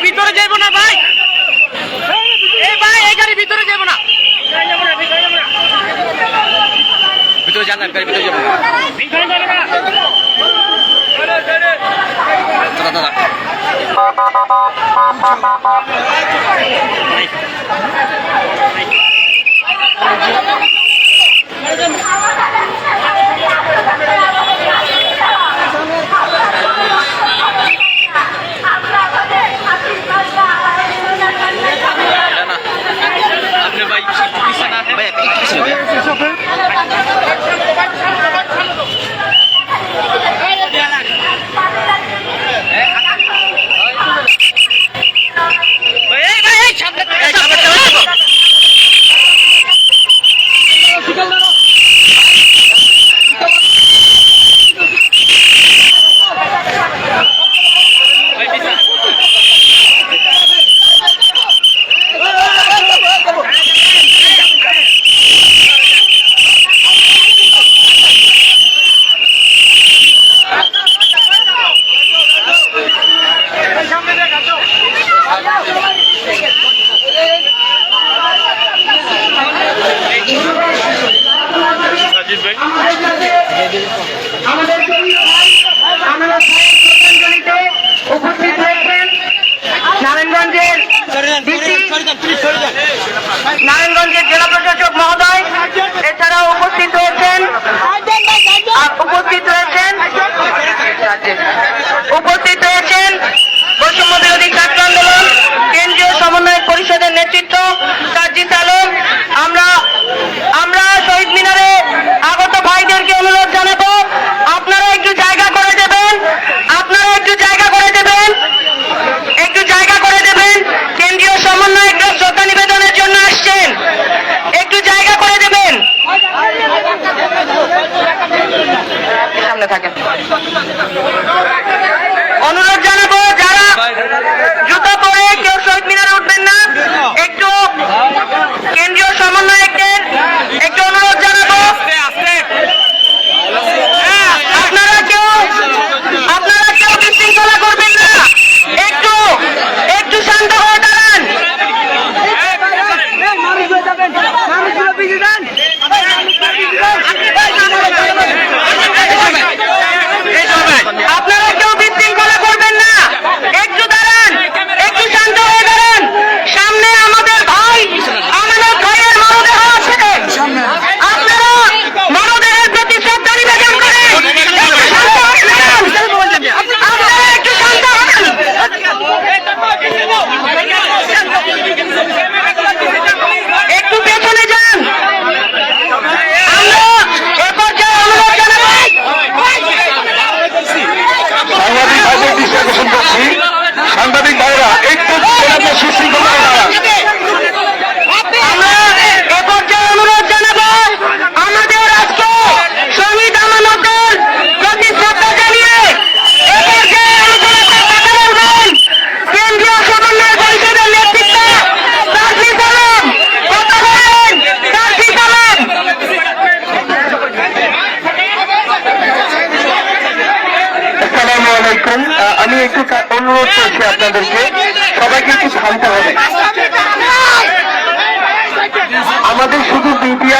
গাড়ি ভিতরে যাইব না ভাই। এই ভাই এই গাড়ি ভিতরে যাইব না। ভিতরে যান না গাড়ি ভিতরে যাব দাদা দাদা।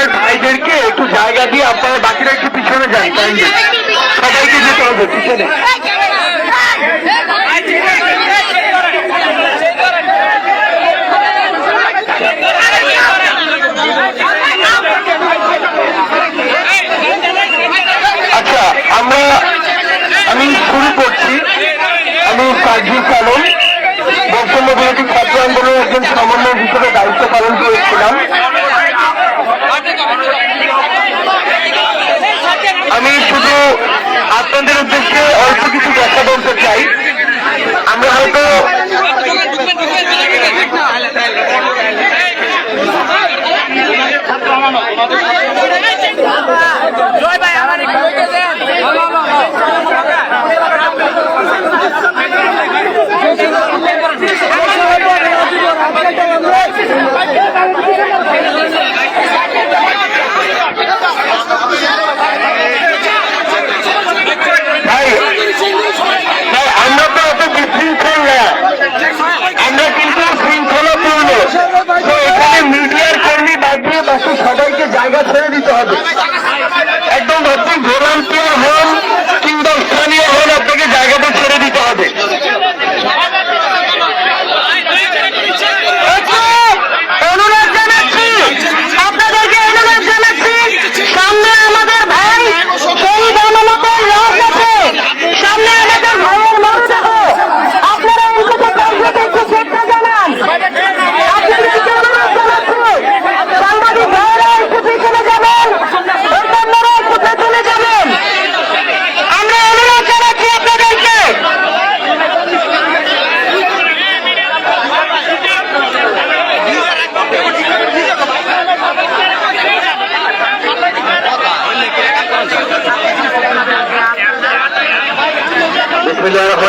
আপনার ভাইদেরকে একটু জায়গা দিয়ে আপনারা বাকিরা একটু পিছনে যান সবাইকে যেতে হবে, পিছনে। আচ্ছা আমরা, আমি শুরু করছি। আমি সার্জিস আলম বৈষম্য বিরোধী ছাত্র আন্দোলনের একজন সমন্বয় হিসেবে দায়িত্ব পালন করেছিলাম। আমি শুধু আপনাদের উদ্দেশ্যে অল্প কিছু ব্যাখ্যা বলতে চাই। আমরা হয়তো আমাদের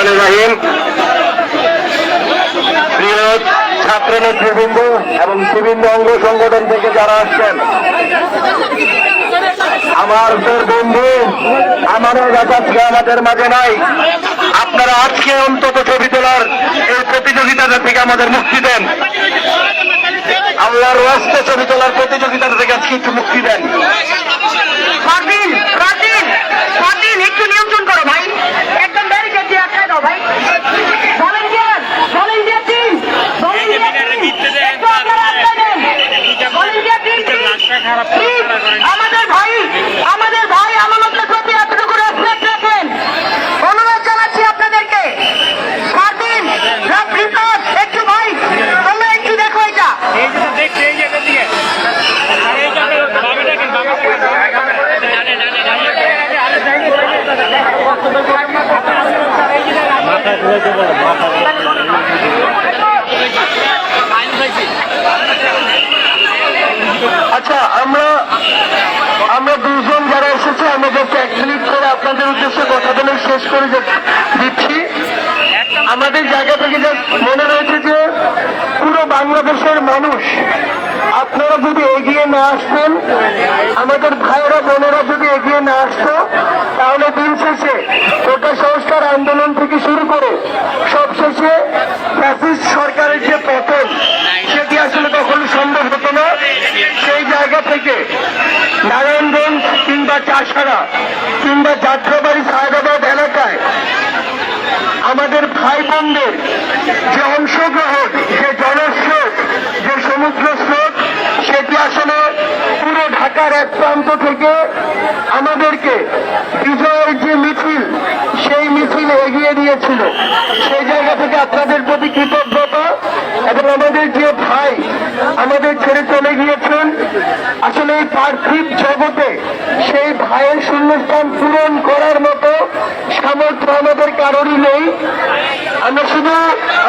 রহমান প্রিয় ছাত্র নেতৃবৃন্দ এবং বিভিন্ন অঙ্গ সংগঠন থেকে যারা আসছেন, আমার বন্ধু আমারও যাতায়াতকে আমাদের মাঝে নাই। আপনারা আজকে অন্তত ছবি তোলার এই প্রতিযোগিতাটা থেকে আমাদের মুক্তি দেন, আল্লাহর রাস্তে ছবি তোলার প্রতিযোগিতা থেকে আজকে একটু মুক্তি দেন। একটু নিয়ন্ত্রণ করো আচ্ছা আমরা আমরা দুজন যারা এসেছি জাস্ট এক মিনিট করে আপনাদের উদ্দেশ্যে কথা বলে শেষ করে দিচ্ছি। আমাদের জায়গা থেকে জাস্ট মনে রয়েছে যে পুরো বাংলাদেশের মানুষ এগিয়ে না আসতেন আমাদের ভাইয়েরা, বোনেরা যদি এগিয়ে না আসতো, তাহলে দিন শেষে কোটা সংস্কার আন্দোলন থেকে শুরু করে সবশেষে ফ্যাসিস্ট সরকারের যে পতন, সেটি আসলে কখনো সম্ভব হতো না। সেই জায়গা থেকে নারায়ণগঞ্জ কিংবা চাষারা কিংবা যাত্রাবাড়ি সাহেবাবাদ এলাকায় আমাদের ভাই বোনদের যে অংশগ্রহণ যে সেটি আসলে পুরো ঢাকার এক প্রান্ত থেকে আমাদেরকে বিজয়ের যে মিছিল, সেই মিছিল এগিয়ে দিয়েছিল সেই জায়গা থেকে আপনাদের প্রতি কৃতজ্ঞতা এবং আমাদের যে ভাই আমাদের ছেড়ে চলে গিয়েছেন, আসলে এই পার্থিব জগতে সেই ভাইয়ের শূন্যস্থান পূরণ করার মতো সামর্থ্য আমাদের কারোরই নেই। আমরা শুধু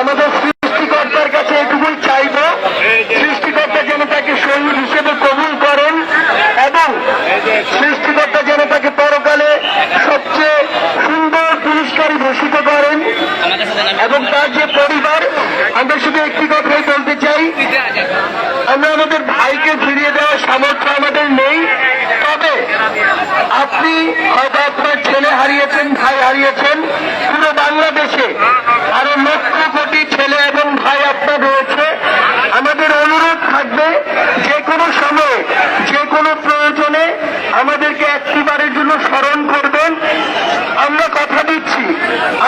আমাদের এবং তার যে পরিবার, আমরা শুধু একটি কথাই বলতে চাই। আমরা আমাদের ভাইকে ফিরিয়ে দেওয়ার সামর্থ্য আমাদের নেই। তবে আপনি হয়তো আপনার ছেলে হারিয়েছেন, ভাই হারিয়েছেন। পুরো বাংলাদেশে আরও লক্ষ কোটি ছেলে এবং ভাই আপনার রয়েছে। আমাদের অনুরোধ থাকবে, যে কোনো সময়ে, যে কোনো প্রয়োজনে আমাদেরকে একটিবারের জন্য স্মরণ দিচ্ছি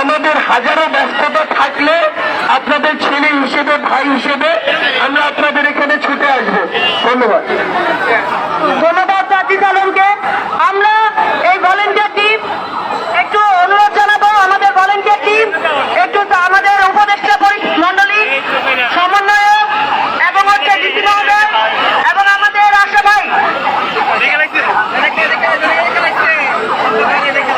আমাদের হাজারো ব্যস্ততা থাকলে আপনাদের ছেলে হিসেবে, ভাই হিসেবে আমরা আপনাদের এখানে ছুটে আসব। ধন্যবাদ ধন্যবাদ সাজিদ আলমকে আমরা এই ভলেন্টিয়ার টিম একটু অনুরোধ জানাব আমাদের ভলেন্টিয়ার টিম একটু আমাদের উপদেষ্টা পরি- মণ্ডলী সমন্বয়ক এবং হচ্ছে ডিসি মহোদয় এবং আমাদের আশা ভাই দেখে লাগছে দেখে দেখে দেখে লাগছে দেখে দেখে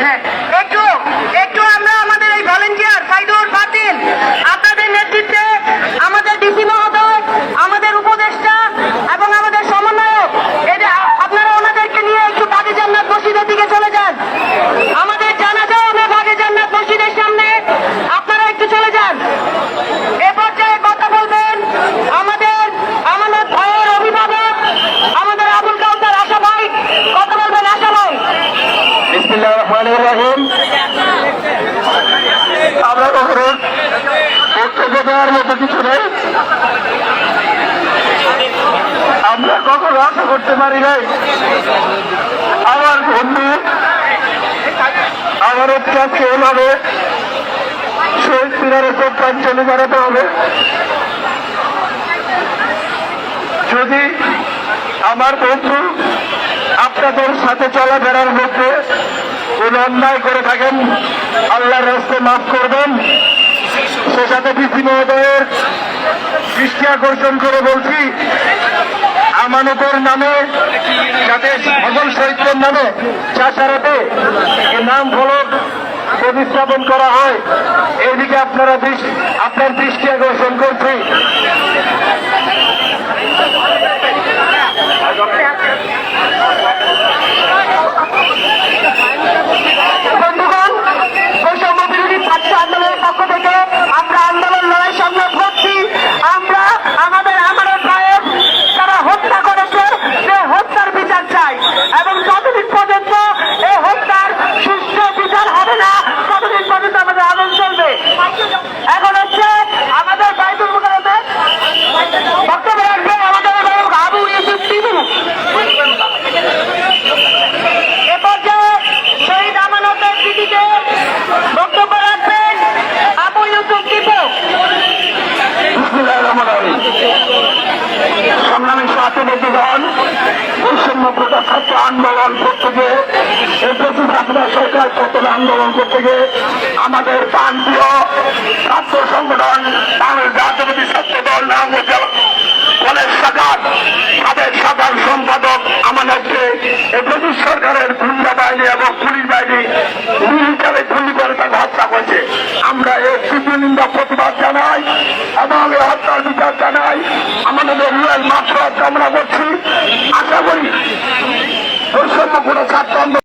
হ্যাঁ একটু একটু আমরা আমাদের এই ভলেন্টিয়ার সাইদুর ফাতিল আপনাদের নেতৃত্বে আমাদের ডিসি মহোদয় আমাদের উপদেষ্টা এবং আমাদের সমন্বয়ক এটা আপনারা ওনাদেরকে নিয়ে একটু বাগে জান্নাত মসজিদের দিকে চলে যান আমাদের জানাজা হবে বাগে জান্নাত মসজিদের সামনে আপনারা একটু চলে যান এ পর্যায়ে কথা বলবেন আমাদের আমাদের ভাইয়ের অভিভাবক আমাদের আবুল কাউসার আশা ভাই কথা বলবেন আশা ভাই বিসমিল্লাহ রহমানির আমরা কখনো বক্তব্য দেওয়ার মতো কিছু নেই। আমরা কখনো আশা করতে পারি নাই। আমার বন্ধু, আমার আজকে এভাবে শহীদ মিনারে চলে বেড়াতে হবে। যদি আমার বন্ধু আপনাদের সাথে চলাফেরার মধ্যে কোন অন্যায় করে থাকেন, আল্লাহর রাস্তে মাফ করবেন। সে সাথে বিপি মহোদয়ের দৃষ্টি আকর্ষণ করে বলছি, আমানতের নামে, যাতে ভগল সাহিত্যের নামে চাষারাতে নাম ফলক প্রতিস্থাপন করা হয় এইদিকে আপনারা আপনার দৃষ্টি আকর্ষণ করছি। সরকার আন্দোলন করতে গিয়ে আমাদের প্রান্তীয় ছাত্র সংগঠন বাংলাদেশ জাতীয়বাদী ছাত্র দল কলেজ শাখার সাবেক সাধারণ সম্পাদক আমাদেরকে এই ব্রিটিশ সরকারের গুন্ডা বাহিনী এবং পুলিশ বাহিনী হিসাবে গুলি করে তাকে হত্যা করেছে। আমরা এর তীব্র প্রতিবাদ জানাই এবং এই হত্যার বিচার জানাই। আমাদের রুয়েল মাফসাদ কামনা করছি। আশা করি বৈষম্য কোনো ছাত্র